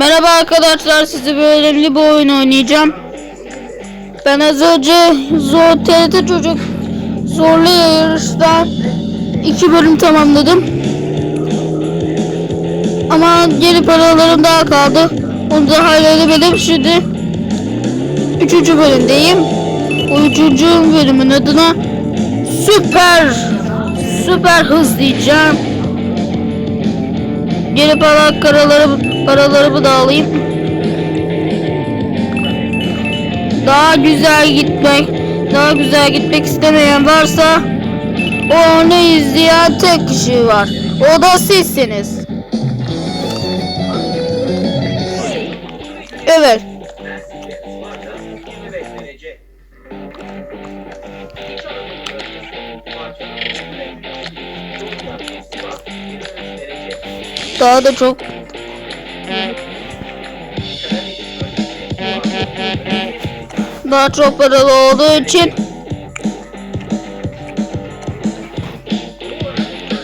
Merhaba arkadaşlar size bölümlü bir oyun oynayacağım. Ben az önce Zor TRT Çocuk Zorlu Yarış'tan iki bölüm tamamladım. Ama geri paralarım daha kaldı. Onu da halledemedim. Şimdi üçüncü bölümdeyim. O üçüncü bölümün adına süper süper hız diyeceğim. Geri para paraları paralarımı da alayım. Daha güzel gitmek, daha güzel gitmek istemeyen varsa onu izleyen tek kişi var. O da sizsiniz. Evet. Daha da çok daha çok paralı olduğu için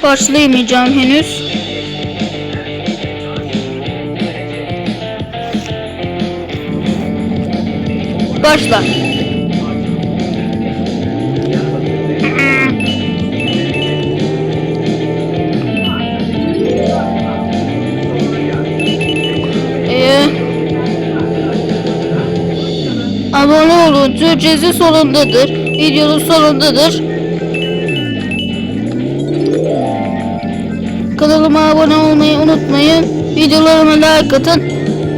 başlayamayacağım henüz. Başla. Abone olun. Türkçesi sonundadır. Videonun sonundadır. Kanalıma abone olmayı unutmayın. Videolarıma like atın.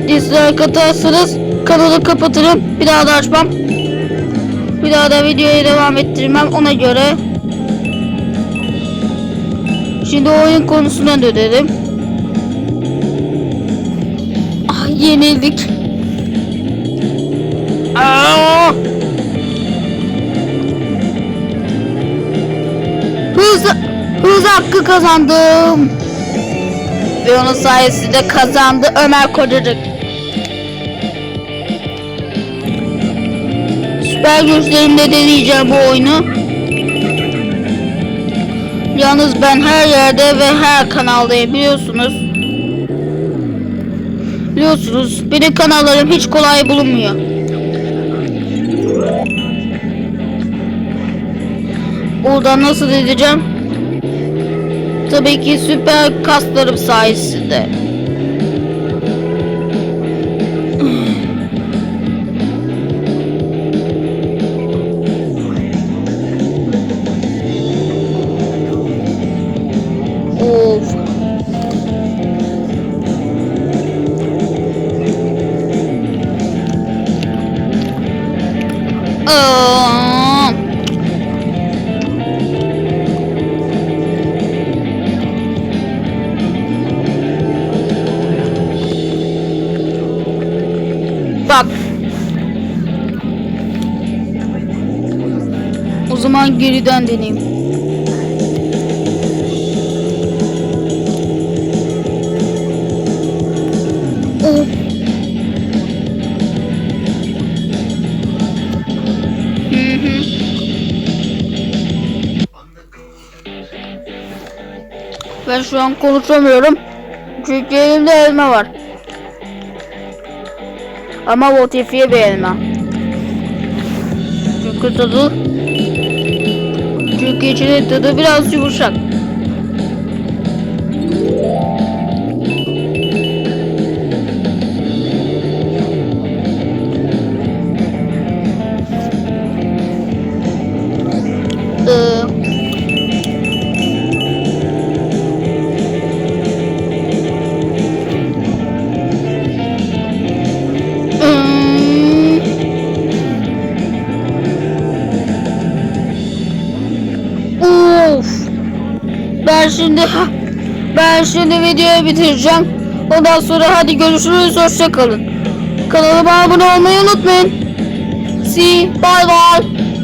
Dislike atarsanız kanalı kapatırım. Bir daha da açmam. Bir daha da videoya devam ettirmem ona göre. Şimdi oyun konusuna dönelim. Ah yenildik. Kazandım. Ve onun sayesinde kazandı Ömer Kocacık. Süper güçlerimle deneyeceğim bu oyunu. Yalnız ben her yerde ve her kanaldayım biliyorsunuz. Biliyorsunuz benim kanallarım hiç kolay bulunmuyor. Buradan nasıl edeceğim? Tabii ki süper kaslarım sayesinde. Of. Zaman geriden deneyeyim. Oh. Hı hı. Ben şu an konuşamıyorum. Çünkü elimde elma var. Ama motifiye bir elma. Çünkü tadı çünkü içinin tadı biraz yumuşak. Ben şimdi ben şimdi videoyu bitireceğim. Ondan sonra hadi görüşürüz. Hoşça kalın. Kanalıma abone olmayı unutmayın. See, bye bye.